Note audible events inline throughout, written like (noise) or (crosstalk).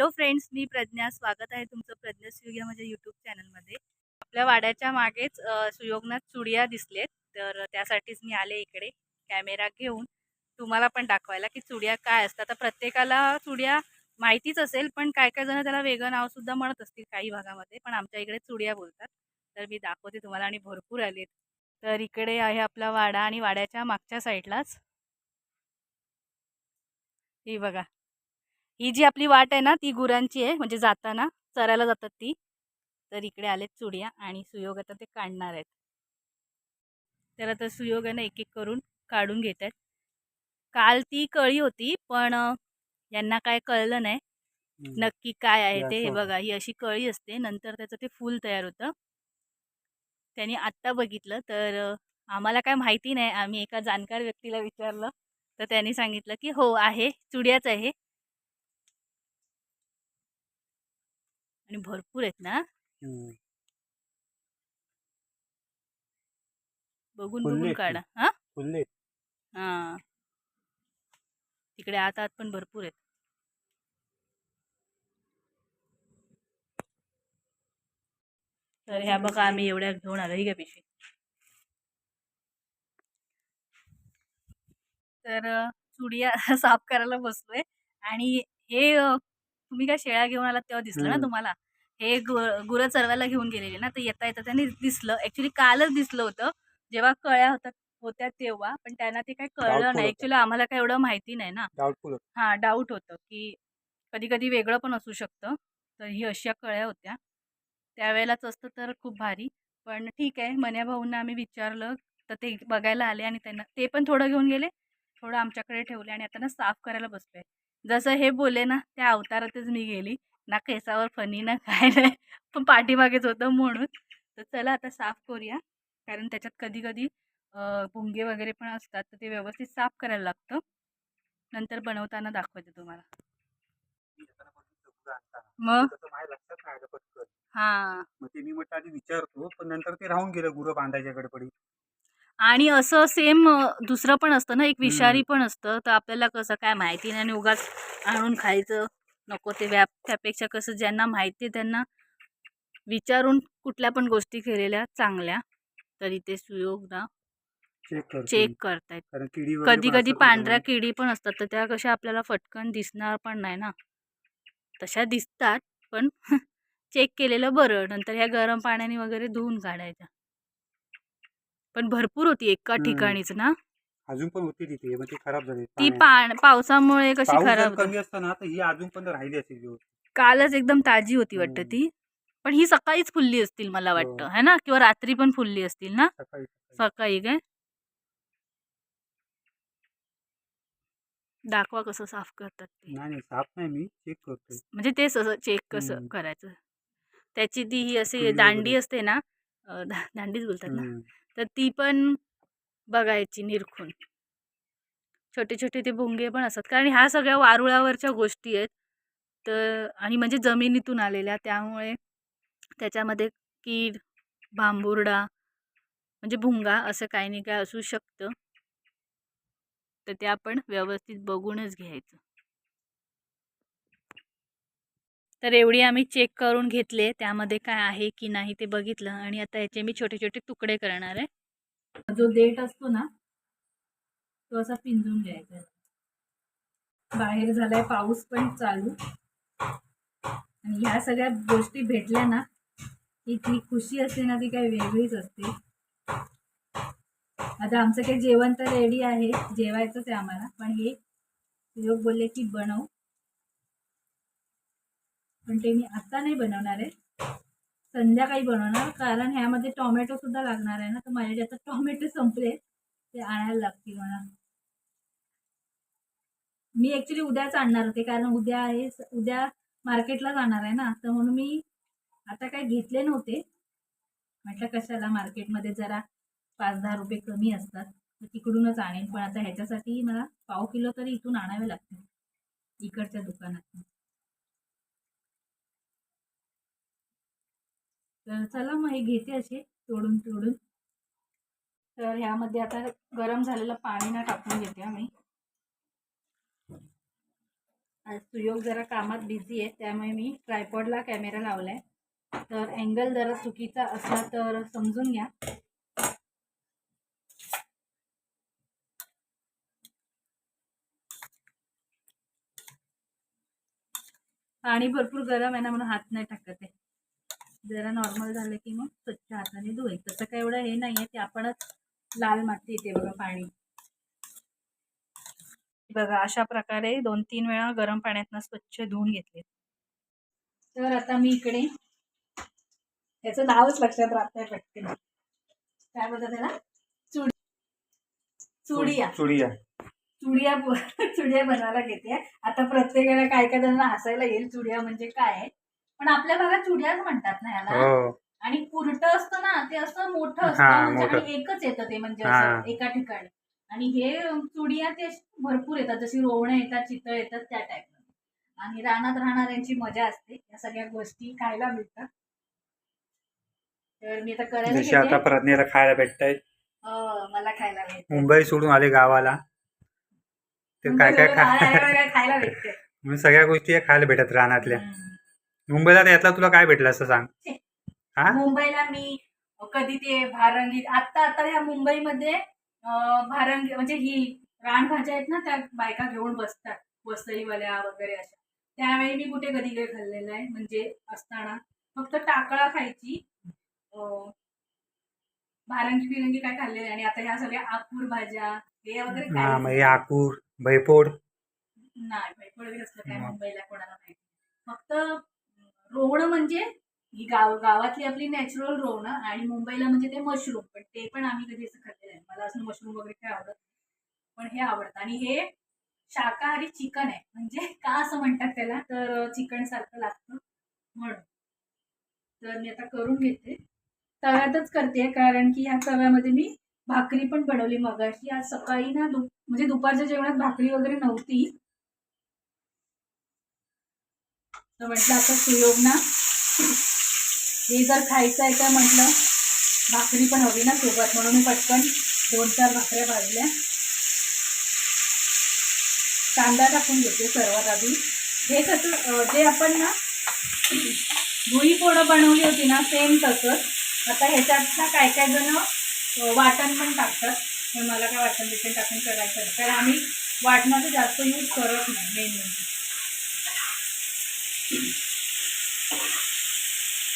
Hello friends मी प्रज्ञा. स्वागत आहे तुमचं प्रज्ञा सुयोग या माझ्या यूट्यूब चॅनलमध्ये आपल्या वाड्याच्या मागेच सुयोगनाथ चुडिया दिसलेत. तर त्यासाठीच मी आले इकडे कॅमेरा घेऊन. तुम्हाला पण दाखवायला की चुडिया काय असतात. आता प्रत्येकाला चुडिया माहितीच असेल पण काय काय जण त्याला वेगळं नावसुद्धा म्हणत असतील काही भागामध्ये पण आमच्या इकडे चुडिया बोलतात. तर मी दाखवते तुम्हाला आणि भरपूर आलेत. तर इकडे आहे आपला वाडा आणि वाड्याच्या मागच्या साईडलाच ही बघा. ही जी आपली वाट आहे ना ती गुरांची आहे म्हणजे जाताना चरायला जातात ती. तर इकडे आलेत चुडिया आणि सुयोग आता ते काढणार आहेत. तर आता सुयोगानं एक एक करून काढून घेत आहेत. काल ती कळी होती पण यांना काय कळलं नाही. नक्की काय आहे ते हे बघा ही अशी कळी असते. नंतर त्याचं ते फूल तयार होतं. त्यांनी आत्ता बघितलं तर आम्हाला काय माहिती नाही. आम्ही एका जाणकार व्यक्तीला विचारलं तर त्यांनी सांगितलं की हो आहे. चुडियाच आहे आणि भरपूर आहेत ना. बघून बघून. काढा. हा? हा. तिकडे आत आत पण भरपूर आहेत. तर ह्या बघा आम्ही एवढ्या घेऊन आलो ही का पिशवी तर चुडिया (laughs) साफ करायला बसलोय. आणि हे तुम्ही काय शेळ्या घेऊन आलात तेव्हा दिसलं ना. तुम्हाला? हे गुरं चरवायला घेऊन गेलेले ना तर येता येता त्यांनी दिसलं. ऍक्च्युली कालच दिसलं होतं. जेव्हा कळ्या होत्या होत्या तेव्हा पण त्यांना ते काही कळलं नाही. ऍक्च्युली आम्हाला काय एवढं माहिती नाही ना. हां डाऊट होतं की कधी कधी वेगळं पण असू शकतं. तर ही अशा कळ्या होत्या. त्यावेळेलाच असतं तर खूप भारी. पण ठीक आहे मन्या भाऊंना आम्ही विचारलं तर ते बघायला आले आणि त्यांना ते पण थोडं घेऊन गेले थोडं आमच्याकडे ठेवले आणि आता ना साफ करायला बसले जसं हे बोले ना त्या अवतारातच मी गेली. ना केसावर फनी ना काय नाही. पण पाठीमागेच होतं म्हणून. तर चला आता साफ करूया. कारण त्याच्यात कधी कधी भुंगे वगैरे पण असतात. तर ते व्यवस्थित साफ करायला लागतं. नंतर बनवताना दाखवते तुम्हाला. मग? हा. हां मग ते मी म्हटलं आधी विचारतो. पण नंतर ते राहून गेलं गुरं बांधायच्या गडबडी आणि असं सेम दुसरं पण असतं ना एक विषारी. पण असतं तर आपल्याला कसं काय माहिती नाही आणि उगाच आणून खायचं नको ते व्याप त्यापेक्षा कसं ज्यांना माहिती आहे त्यांना विचारून कुठल्या पण गोष्टी केलेल्या चांगल्या तरी ते सुयोग ना चेक. करतायत कधी कधी पांढऱ्या. किडी पण असतात तर त्या कशा आपल्याला फटकन दिसणार पण नाही ना तशा दिसतात पण (laughs) चेक केलेलं बरं नंतर ह्या गरम पाण्याने वगैरे धुवून काढायच्या पण भरपूर होती एका. ठिकाणीच ना अजून पण होती तिथे मग ती खराब झाली ती पाण्यात. पा पावसामुळे कशी पाऊस खराब होते कमी असतं ना तर ही अजून पण राहिली असेल कालच एकदम ताजी होती वाटतं हम्म. ती पण ही सकाळीच फुलली असतील मला वाटतं हो. है ना किंवा रात्री पण फुलली असतील ना सकाळी सकाळी. सकाळी काय दाखवा कसं साफ करतात ते नाही नाही साफ नाही मी चेक करतोय म्हणजे तेच असं चेक कसं हम्म. करायचं त्याची ती ही अशी दांडी वगैरे. असते ना अं, दा- दांडीच बोलतात ना हम्म. तर ती पण बघायची निरखून. छोटे छोटे ते भुंगे पण असतात. कारण ह्या सगळ्या वारुळावरच्या गोष्टी आहेत. तर आणि म्हणजे जमिनीतून आलेल्या. त्यामुळे त्याच्यामध्ये कीड भांबुर्डा म्हणजे भुंगा असं काही नाही काय असू शकतं. तर ते आपण व्यवस्थित बघूनच घ्यायचं. तर एवढी आम्ही चेक करून घेतले त्यामध्ये काय आहे की नाही ते बघितलं आणि आता याचे मी छोटे छोटे तुकडे करणार आहे. जो देठ असतो ना तो असा पिंजून घ्यायचा बाहेर झालाय पाऊस पण चालू. आणि ह्या सगळ्या गोष्टी भेटल्या ना की ती खुशी असते ना ती काही वेगळीच असते. आता आमचं काही जेवण तर रेडी आहे जेवायचंच आहे आम्हाला पण हे लोक बोलले की बनव. पण ते मी आता नाही बनवणार आहे. संध्याकाळी बनवणार कारण ह्यामध्ये टोमॅटो सुद्धा लागणार आहे ना तर माझ्याकडे आता टोमॅटो संपले ते आणायला लागतील मला मी ॲक्च्युली उद्याच आणणार होते कारण उद्या आहे उद्या मार्केटला जाणार आहे ना तर म्हणून मी आता काय घेतले नव्हते. म्हटलं कशाला मार्केटमध्ये जरा पाच दहा रुपये कमी असतात तर तिकडूनच आणेन पण आता ह्याच्यासाठी मला पाव किलो तरी इथून आणावे लागतील इकडच्या दुकानात तर चला मग हे घेते असे तोडून तोडून. तर ह्यामध्ये आता गरम झालेलं पाणी ना टाकून घेते आम्ही. आज सुयोग जरा कामात बिझी आहे त्यामुळे मी ट्रायपॉडला कॅमेरा लावलाय. तर अँगल जरा चुकीचा असला तर समजून घ्या. पाणी भरपूर गरम आहे ना म्हणून हात नाही टाकत आहे. जरा नॉर्मल झालं की मग स्वच्छ हाताने धुईल तसं काय एवढं हे नाही आहे ते आपणच लाल माती येते बघा पाणी. बघा अशा प्रकारे दोन तीन वेळा गरम पाण्यातनं स्वच्छ धुवून घेतले. तर आता मी इकडे त्याचं नावच लक्षात राहत नाही पटकन. काय बोलतात त्याला? चुडी चुडिया. चुडिया. चुडिया ब- (laughs) चुडिया बनवायला घेते. आता प्रत्येकाला काय काय जणांना हसायला येईल चुडिया म्हणजे काय? आहे पण आपल्या भागात चुडियाच म्हणतात ना याला. हो. आणि कुर्ट असतं ना ते असं मोठं हा, असतं म्हणजे मोठं. आणि एकच येतं ते म्हणजे हा. असं एका ठिकाणी. आणि हे चुडिया ते भरपूर येतात. जशी रोवणं येतात चितळ येतात त्या टाईप आणि रानात राहणाऱ्यांची मजा असते. या सगळ्या गोष्टी खायला मिळतात. तर मी आता करायला जशी आता घेते प्रज्ञेला खायला भेटतायत हो, मला खायला मिळते मुंबई सोडून आले गावाला. ते काय काय खा काय खायला भेटते (laughs) म्हणून सगळ्या गोष्टी या खायला भेटत रानातल्या. हम्म. मुंबईला त्यातला तुला काय भेटलं असं सांग. हा? मुंबईला मी कधी ते भारंगी आता आता ह्या मुंबईमध्ये भारंगी म्हणजे ही रानभाज्या आहेत ना त्या बायका घेऊन बसतात वसईवाल्या वगैरे अशा. त्यावेळी मी कुठे कधी काही खाल्लेलं आहे म्हणजे असताना. फक्त टाकळा खायची भारंगी बिरंगी काय खाल्लेलं आहे आणि आता ह्या सगळ्या आकूर भाज्या हे वगैरे आकूर भैपोड नाही भैपळ वगैरे असलं काय. मुंबईला कोणाला माहिती फक्त रोवणं म्हणजे ही गाव गावातली आपली नॅचरल रोवणं आणि मुंबईला म्हणजे ते मशरूम पण ते पण आम्ही कधी असं खाल्लेलं आहे मला असं मशरूम वगैरे काय आवडत पण हे आवडतं. आणि हे शाकाहारी चिकन आहे. म्हणजे का असं म्हणतात त्याला? तर चिकन सारखं लागतं म्हणून. तर मी आता करून घेते. तव्यातच करते कारण की ह्या तव्यामध्ये मी भाकरी पण बनवली मगाशी. आज सकाळी ना दु म्हणजे दुपारच्या जेवणात भाकरी वगैरे नव्हती. तर म्हटलं आता सुयोग ना. हे जर खायचं आहे तर म्हटलं भाकरी पण हवी ना सोबत म्हणून मी पटकन दोन चार भाकऱ्या भाजल्या. कांदा टाकून घेते सर्वात आधी. हे कसं जे आपण ना भुई पोळं बनवली होती ना सेम तसंच. आता ह्याच्यात ना काय काय जण वाटण पण टाकतात. पण मला काय वाटण बिटण टाकून करायचं तर कारण आम्ही वाटणाचं जास्त यूज करत नाही मेन म्हणजे.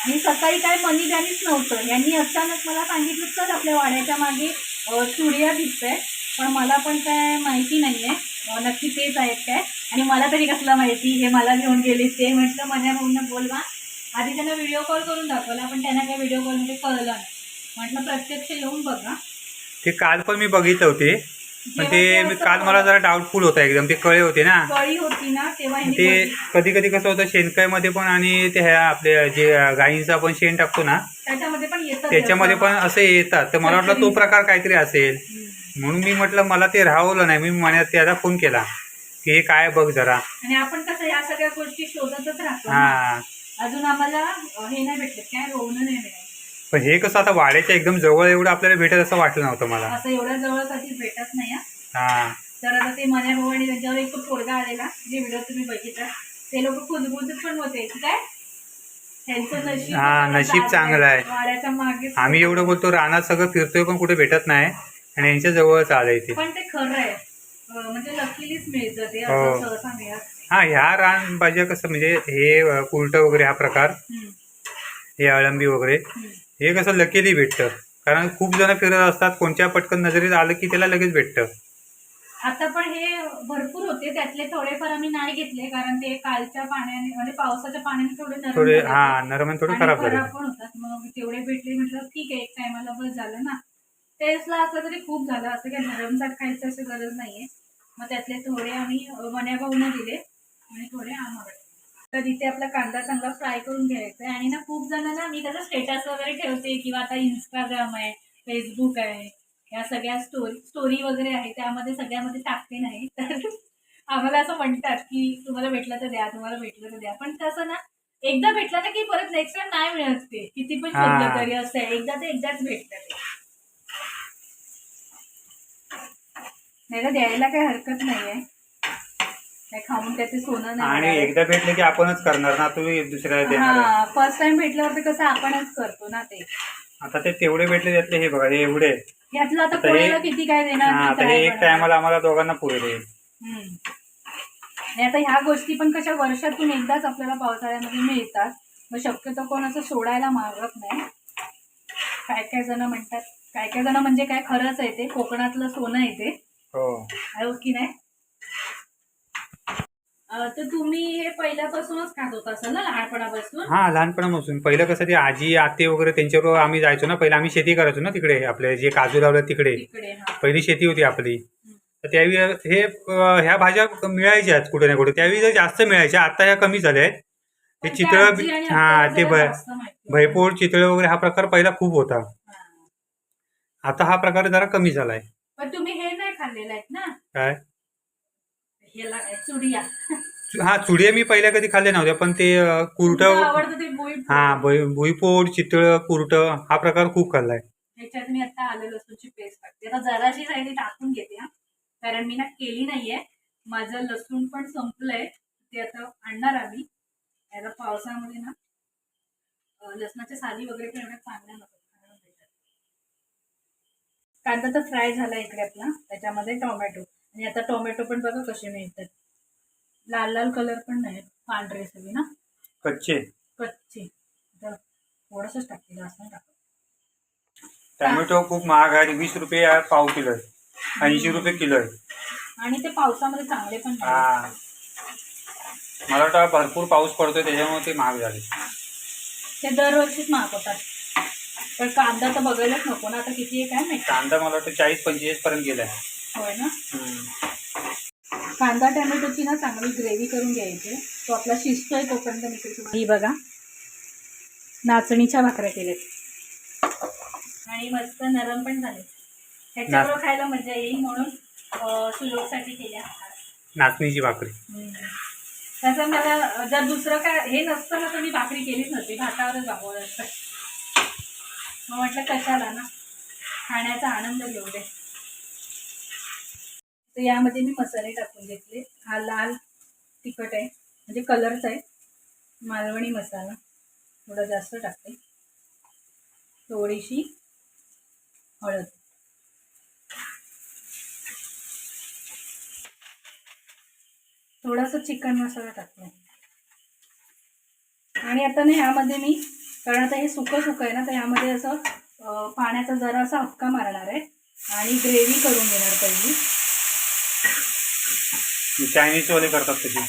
आणि सकाळी काय मनी ध्यानीच नव्हतं. यांनी अचानक मला सांगितलं तर आपल्या वाड्याच्या मागे अं, चुडिया दिसतंय पण मला पण काय माहिती नाही आहे नक्की तेच आहेत काय? आणि मला तरी कसलं माहिती? हे मला घेऊन गेले ते. म्हटलं माझ्या भाऊनं बोल बा. आधी त्यांना व्हिडिओ कॉल करून दाखवला. पण त्यांना काय व्हिडिओ कॉलमध्ये कळलं नाही. म्हटलं प्रत्यक्ष येऊन बघा. ते काल पण मी बघितलं होते. पण ते मी काल मला जरा डाऊटफुल होता एकदम. ते कळे होते ना. कळी होती ना तेव्हा ह्यांनी ते. कधी कधी कसं होतं शेणकायमध्ये पण आणि ते ह्या आपले जे गायींचं आपण शेण टाकतो ना त्याच्यामध्ये पण येतं त्याच्यामध्ये पण असे येतात. तर मला वाटलं तो प्रकार काहीतरी असेल. हम्म. म्हणून मी म्हटलं मला ते राहवलं नाही. मी मनात त्याला फोन केला. की हे काय बघ जरा. आणि आपण कसं या सगळ्या गोष्टी शोधतच राहतो ना. हा. अजून आम्हाला अं, हे नाही भेटलं काय रोवणं नाही मिळालं पण हे कसं आता वाड्याच्या एकदम जवळ एवढं आपल्याला भेटत असं वाटलं नव्हतं मला. असं एवढ्या जवळ कधीच भेटत नाही हा. हा. तर आता ते मन्या भाऊ आणि त्यांच्यावर एक तो पोरगा आलेला जे व्हिडिओ तुम्ही बघितला ते लोक पण होते. की काय? त्यांचं नशीब हा, नशीब चांगलं आहे. वाड्याच्या मागे आम्ही एवढं बोलतो रानात सगळं फिरतोय पण कुठे भेटत नाही. आणि यांच्या जवळच आलंय ते. पण ते खरं आहे. अं, म्हणजे लकीलीच मिळतं ते हो. असं सहसा मिळत नाही. हा ह्या रान भाज्या कसं म्हणजे हे अ, कुलटं वगैरे हा प्रकार. हम्म, हे अळंबी वगैरे. हम्म. हे कसं लकीली भेटतं? कारण खूप जण फिरत असतात कोणत्या पटकन नजरेत आलं की त्याला लगेच भेटतं. आता पण हे भरपूर होते त्यातले थोडेफार आम्ही नाही घेतले कारण ते कालच्या पाण्याने म्हणजे पावसाच्या पाण्याने थोडे नरम थोडे झाले हा ते. नरम आणि थोडे आणि खराब झाले खराब पण होतात. मग तेवढे भेटले म्हटलं ठीक आहे एक टायमाला बस झालं ना. टेस्टला असलं तरी खूप झालं असं काही नरमसाट खायचं अशी गरज नाहीये. मग त्यातले थोडे आम्ही मन्या भाऊनं दिले आणि थोडे आम्हाला. तर इथे आपला कांदा चांगला फ्राय करून घ्यायचा आहे आणि ना खूप जणांना मी त्याचं स्टेटस वगैरे ठेवते किंवा आता इंस्टाग्राम आहे फेसबुक आहे या सगळ्या स्टोरी स्टोरी वगैरे आहे त्यामध्ये सगळ्यामध्ये टाकते नाही. (laughs) तर आम्हाला असं म्हणतात की तुम्हाला भेटलं तर द्या तुम्हाला भेटलं तर द्या. पण तसं ना एकदा भेटलं ना की परत नेक्स्ट टाइम नाही मिळत ते. किती पण. शोधलं तरी असं आहे. एकदा ते एकदाच भेटतं ते. नाही तर द्यायला काही हरकत नाही आहे काय खाऊन काय ते सोनं आणि नाही एकदा भेटले की आपणच करणार ना तुम्ही दुसऱ्याला देणार आहे. हा फर्स्ट टाइम भेटल्यावर ते कसं आपणच करतो ना ते आता ते तेवढे भेटले त्यातले हे बघा हे एवढे. यातलं आता आता हे- कोणाला किती काय देणार हा काय एक. टायमाला आम्हाला दोघांना. हम्म. आणि आता ह्या गोष्टी पण कशा वर्षातून एकदाच आपल्याला पावसाळ्यामध्ये मिळतात मग शक्यतो कोण असं सोडायला मागत नाही काय काय जण म्हणतात काय काय जण म्हणजे काय खरंच आहे ते कोकणातलं सोनं आहे ते हो आहे हो की नाही तर तुम्ही हे पहिल्यापासूनच खात होता असाल ना लहानपणापासून? हा लहानपणापासून. पहिलं कसं ते आजी आते वगैरे त्यांच्याबरोबर आम्ही जायचो ना. पहिलं आम्ही शेती करायचो ना तिकडे आपले जे काजू लावलं तिकडे. हा. पहिली शेती होती आपली. तर त्यावेळी हे अं, ह्या भाज्या मिळायच्याच कुठे ना कुठे. त्यावेळी जर जास्त मिळायच्या आता ह्या कमी झाल्या आहेत पण चितळ त्या आजी आणि हा आत्याला ते जरा भय जास्त माहिती होतं. भयपोड चितळ वगैरे हा प्रकार पहिला खूप होता. हा. आता हा प्रकार जरा कमी झालाय. पण तुम्ही हे नाही खाल्लेलं आहेत ना? काय? चुडिया. हा चुडिया मी पहिल्या कधी खाल्ले नव्हत्या पण ते कुरट तुमचं आवडतं ते बोई हा भुई- भुईपोड चितळ कुरट हा प्रकार खूप खाल्लाय. ह्याच्यात मी आता आलं लसूणची पेस्ट टाकते. आता जराशी साईड टाकून घेते हा. कारण मी ना केली नाहीये. माझं लसूण पण संपलंय. ते आता आणणार आम्ही. याला पावसामध्ये ना लसणाच्या साली वगैरे पण एवढ्या चांगल्या भेटत. कांदा तर फ्राय झाला इकडे आपला. त्याच्यामध्ये टोमॅटो. आणि आता टोमॅटो पण बघा कसे मिळतात. लाल लाल कलर पण नाही पांढरे सगळे ना? कच्चे. कच्चे. तर थोडंसंच टाकते जास्त नाही टाकत. टोमॅटो खूप महाग आहे वीस रुपये आहे पाव किलो आहे. ऐंशी रुपये किलो आहे. आणि ते पावसामध्ये चांगले पण. हा. मला वाटतं भरपूर पाऊस पडतोय त्याच्यामुळे ते महाग झाले. ते दरवर्षीच महाग होतात. पण कांदा तर बघायलाच नको ना आता किती आहे काय माहिती? कांदा मला वाटतं चाळीस पंचेचाळीस पर्यंत गेलाय. होय ना. कांदा टोमॅटोची ना चांगली ग्रेव्ही करून घ्यायची. तो आपला शिजतोय तोपर्यंत मी त्याची ही बघा. नाचणीच्या भाकऱ्या केल्यात. आणि मस्त नरम पण झाले. ह्याच्याबरोबर खायला मजा येईल म्हणून अं, सुयोगसाठी केल्या. नाचणीची भाकरी. तसं मला जर दुसरं काय हे नसतं ना तर मी भाकरी केलीच नसती. भातावरच भागवलं असतं. मग म्हटलं कशाला ना? खाण्याचा आनंद घेऊ दे. तर यामध्ये मी मसाले टाकून घेतले. हा लाल तिखट आहे म्हणजे कलरचा आहे. मालवणी मसाला थोडा जास्त टाकते. थोडीशी हळद. थोडासा चिकन मसाला टाकला आणि आता ना ह्यामध्ये मी कारण आता हे सुकं सुकं आहे ना तर ह्यामध्ये असं पाण्याचा जरा असा हक्का मारणार आहे. आणि ग्रेव्ही करून घेणार पहिली. चायनीज वाले करतात तशी.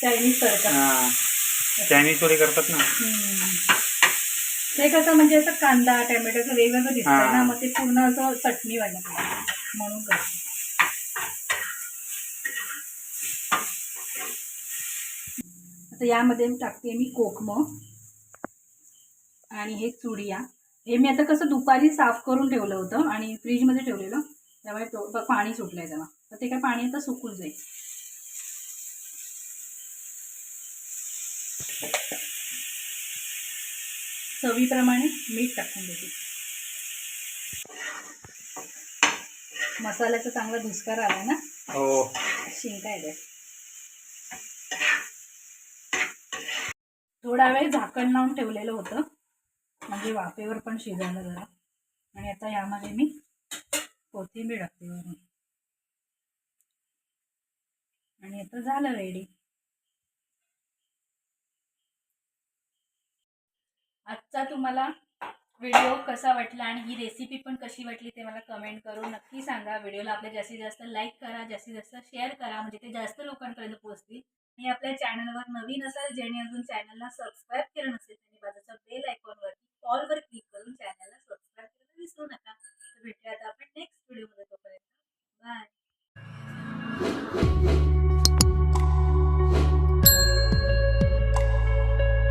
चायनीज हा. चायनीज वाले करतात ना. हम्म. ते कसं म्हणजे असं कांदा टोमॅटोचं वेगवेगळं दिसतंय हा. ना मग ते पूर्ण असं चटणी वाटत म्हणून करते आता यामध्ये टाकते मी कोकम आणि हे चुडिया. हे मी आता कसं दुपारी साफ करून ठेवलं होतं आणि फ्रीजमध्ये ठेवलेलं. त्यामुळे तो प- पाणी सुटलंय त्याला तर ते काय पाणी आता सुकून जाईल. चवीप्रमाणे मीठ टाकून देते. मसाल्याचा चांगला धुसकार आला ना? हो. शिंका आहे थोडा वेळ झाकण लावून ठेवलेलं होतं. म्हणजे वाफेवर पण शिजायला जरा. आणि आता यामध्ये मी कोथिंबीर टाकते वरून. आणि आता झालं रेडी आजचा तुम्हाला व्हिडिओ कसा वाटला आणि ही रेसिपी पण कशी वाटली ते मला कमेंट करून नक्की सांगा. व्हिडिओला आपल्या जास्तीत जास्त लाईक करा जास्तीत जास्त शेअर करा म्हणजे ते जास्त लोकांपर्यंत पोहोचतील. आणि आपल्या चॅनलवर नवीन असाल ज्याने अजून चॅनलला सबस्क्राईब केलं नसेल त्यांनी बाजूच्या बेल आयकॉनवरती कॉलवर क्लिक करून चॅनलला सबस्क्राईब करायला विसरू नका. भेटूयात आता आपण नेक्स्ट व्हिडिओमध्ये तोपर्यंत. बाय